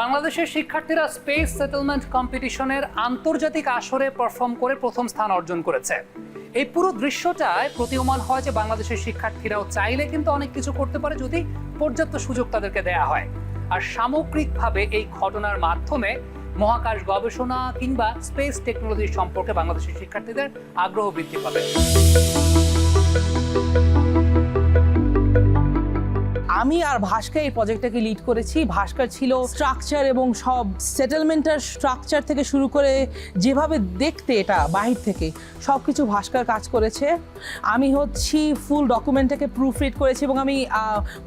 বাংলাদেশের শিক্ষার্থীরা space settlement কম্পিটিশনের আন্তর্জাতিক আসরে পারফর্ম করে প্রথম স্থান অর্জন করেছে। এই পুরো দৃশ্যটায় প্রতীয়মান হয় যে বাংলাদেশের শিক্ষার্থীরাও চাইলে কিন্তু অনেক কিছু করতে পারে যদি পর্যাপ্ত সুযোগ তাদেরকে দেয়া হয়। আর সামগ্রিকভাবে এই ঘটনার মাধ্যমে মহাকাশ গবেষণা কিংবা স্পেস টেকনোলজি সম্পর্কে বাংলাদেশের শিক্ষার্থীদের আগ্রহ বৃদ্ধি পাবে। আমি আর ভাস্কর এই প্রজেক্টটাকে লিড করেছি। ভাস্কর ছিল স্ট্রাকচার এবং সব সেটেলমেন্টের স্ট্রাকচার থেকে শুরু করে যেভাবে দেখতে এটা বাহির থেকে সব কিছু ভাস্কর কাজ করেছে। আমি হচ্ছি ফুল ডকুমেন্টটাকে প্রুফ রিড করেছি এবং আমি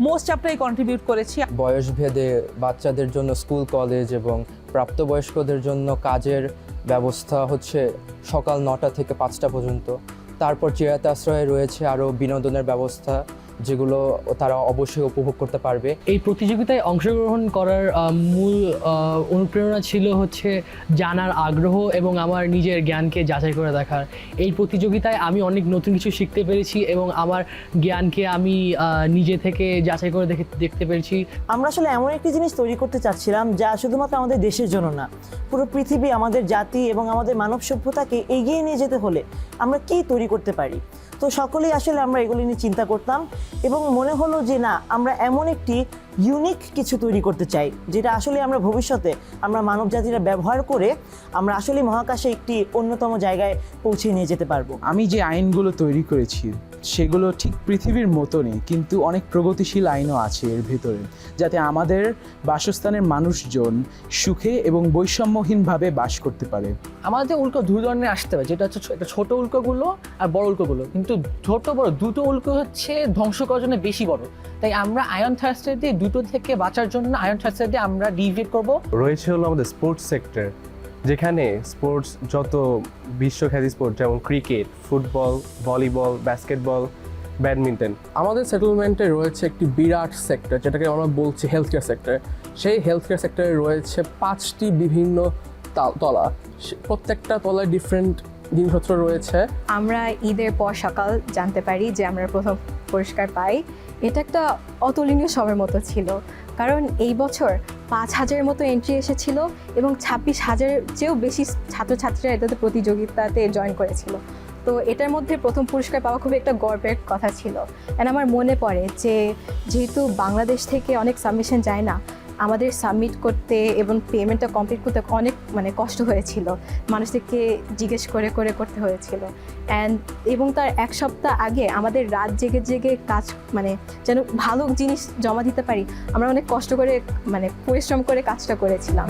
মোস্ট চ্যাপ্টারে কন্ট্রিবিউট করেছি। বয়সভেদে বাচ্চাদের জন্য স্কুল কলেজ এবং প্রাপ্তবয়স্কদের জন্য কাজের ব্যবস্থা হচ্ছে সকাল নটা থেকে পাঁচটা পর্যন্ত। তারপর চিরায়ত আশ্রয়ে রয়েছে আরও বিনোদনের ব্যবস্থা। যেগুলো তারা অবশ্যই উপভোগ করতে পারবে। এই প্রতিযোগিতায় অংশগ্রহণ করার মূল অনুপ্রেরণা ছিল হচ্ছে জানার আগ্রহ এবং আমার নিজের জ্ঞানকে যাচাই করে দেখার। এই প্রতিযোগিতায় আমি অনেক নতুন কিছু শিখতে পেরেছি এবং আমার জ্ঞানকে আমি নিজে থেকে যাচাই করে দেখে দেখতে পেরেছি। আমরা আসলে এমন একটি জিনিস তৈরি করতে চাচ্ছিলাম যা শুধুমাত্র আমাদের দেশের জন্য না পুরো পৃথিবী আমাদের জাতি এবং আমাদের মানব সভ্যতাকে এগিয়ে নিয়ে যেতে হলে আমরা কি তৈরি করতে পারি? তো সকলেই আসলে আমরা এগুলি নিয়ে চিন্তা করতাম। এবং মনে হলো যে না, আমরা এমন একটি ইউনিক কিছু তৈরি করতে চাই, যেটা আসলে আমরা ভবিষ্যতে আমরা মানব জাতিরা ব্যবহার করে আমরা আসলে মহাকাশে একটি অন্যতম জায়গায় পৌঁছে নিয়ে যেতে পারব। আমি যে আইনগুলো তৈরি করেছি সেগুলো ঠিক পৃথিবীর মতনই কিন্তু অনেক প্রগতিশীল আইনও আছে এর ভেতরে যাতে আমাদের বাসস্থানের মানুষজন সুখে এবং বৈষম্যহীনভাবে বাস করতে পারে। আমাদের উল্টো দুই ধরনের আসতে পারে যেটা হচ্ছে ছো- একটা ছোট উল্কাগুলো আর বড় উল্কাগুলো। কিন্তু ছোট বড় দুটো উল্কা হচ্ছে ধ্বংস করার জন্য বেশি বড়। তাই আমরা আয়ন থার্সের দিয়ে দুটো থেকে বাঁচার জন্য আয়ন থার্সের দিয়ে আমরা ডিভিয়েট করব। রয়েছে হলো আমাদের স্পোর্টস সেক্টর যেখানে স্পোর্টস যত বিশ্বখ্যাতি স্পোর্ট যেমন cricket football volleyball basketball badminton আমাদের সেটেলমেন্টে রয়েছে একটি বিরাট সেক্টর যেটাকে আমরা বলছি হেলথ কেয়ার সেক্টর সেই হেলথ কেয়ার সেক্টরে রয়েছে পাঁচটি বিভিন্ন তলা প্রত্যেকটা তলায় ডিফারেন্ট জিনিসপত্র রয়েছে। আমরা ঈদের পর সকাল জানতে পারি যে আমরা প্রথম পুরস্কার পাই। এটা একটা অতুলনীয় সময়ের মতো ছিল। কারণ এই বছর পাঁচ হাজারের মতো এন্ট্রি এসেছিল এবং ছাব্বিশ হাজারের চেয়েও বেশি ছাত্রছাত্রীরা এটাতে প্রতিযোগিতাতে জয়েন করেছিল। তো এটার মধ্যে প্রথম পুরস্কার পাওয়া খুবই একটা গর্বের কথা ছিল। অ্যান্ড আমার মনে পড়ে যে যেহেতু বাংলাদেশ থেকে অনেক সাবমিশন যায় না আমাদের সাবমিট করতে এবং পেমেন্টটা কমপ্লিট করতে অনেক মানে কষ্ট হয়েছিল। মানুষদেরকে জিজ্ঞেস করে করে করতে হয়েছিল। অ্যান্ড এবং তার এক সপ্তাহ আগে আমাদের রাত জেগে জেগে কাজ মানে যেন ভালো জিনিস জমা দিতে পারি, আমরা অনেক কষ্ট করে মানে পরিশ্রম করে কাজটা করেছিলাম।